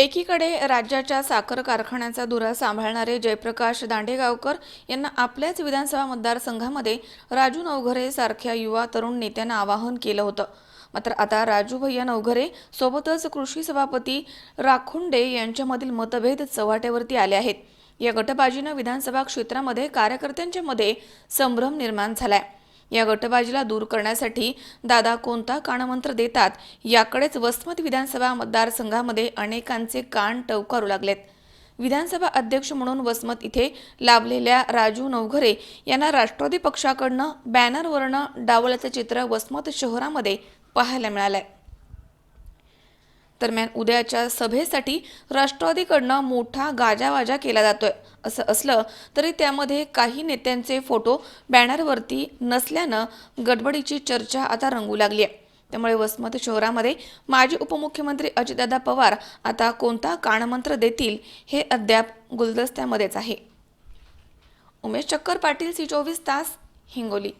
एकीकडे राज्याच्या साखर कारखान्याचा धुरा सांभाळणारे जयप्रकाश दांडेगावकर यांना आपल्याच विधानसभा मतदारसंघामध्ये राजू नवघरे सारख्या युवा तरुण नेत्यांना आवाहन केलं होतं. मात्र आता राजू भैया नवघरे सोबतच कृषी सभापती राखुंडे यांच्यामधील मतभेद चव्हाट्यावरती आले आहेत. या गटबाजीनं विधानसभा क्षेत्रामध्ये कार्यकर्त्यांच्या मध्ये संभ्रम निर्माण झालाय. या गटबाजीला दूर करण्यासाठी दादा कोणता कानमंत्र देतात याकडेच वसमत विधानसभा मतदारसंघामध्ये अनेकांचे कान टवकारू लागलेत. विधानसभा अध्यक्ष म्हणून वसमत इथे लाभलेल्या राजू नवघरे यांना राष्ट्रवादी पक्षाकडनं बॅनरवरनं डावल्याचं चित्र वसमत शहरामध्ये पाहायला मिळालं आहे दरम्यान उद्याच्या सभेसाठी राष्ट्रवादीकडनं मोठा गाजावाजा केला जातोय. असं असलं तरी त्यामध्ये काही नेत्यांचे फोटो बॅनरवरती नसल्यानं गडबडीची चर्चा आता रंगू लागली आहे. त्यामुळे वसमत शहरामध्ये माजी उपमुख्यमंत्री अजितदादा पवार आता कोणता कानमंत्र देतील हे अद्याप गुलदस्त्यामध्येच आहे. उमेश चक्कर पाटील सी चोवीस तास हिंगोली.